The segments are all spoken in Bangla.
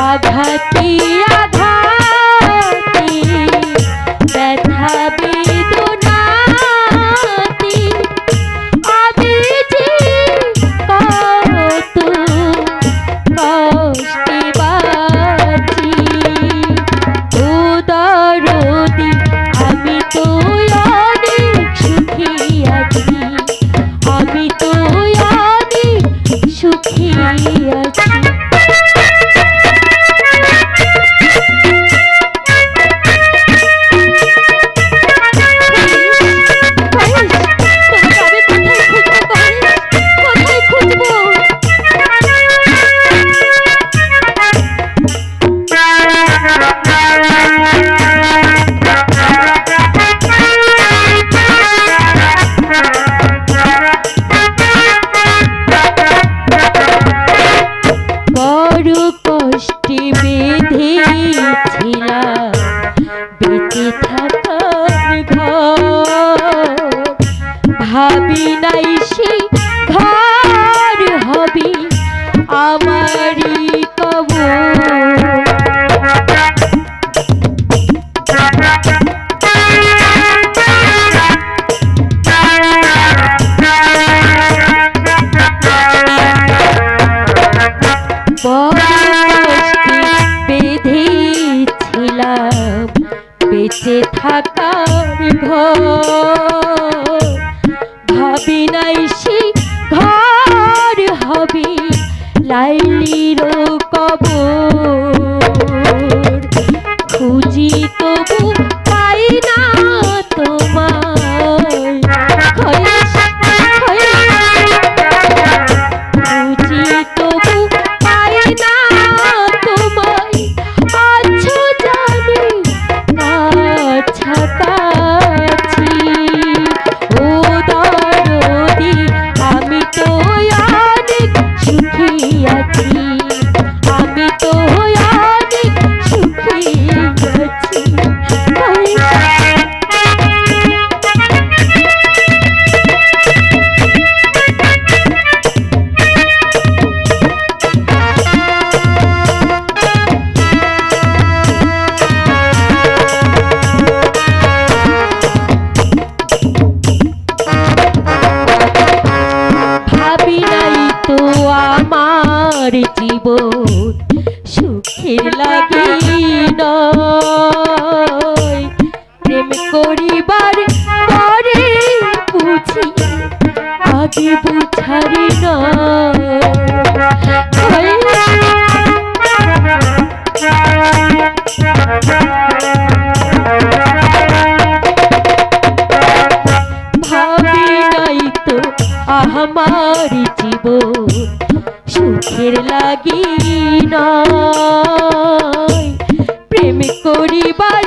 আঘাতি আঘাতি ভাবি নাই সে সুখী সুখী লাগি নয়। প্রেম করিবার পরে বুঝি আগে বুঝারি ভাবি নাই তো আমার জীবন। সুখের লাগি নয় প্রেম করিবা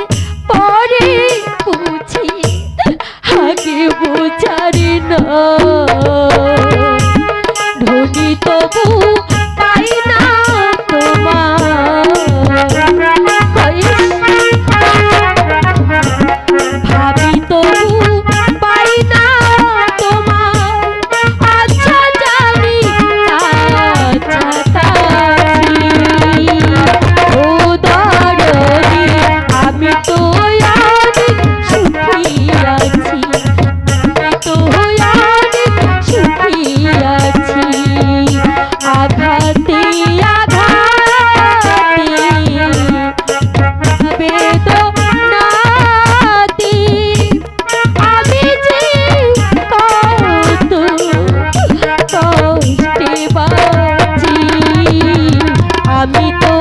I amito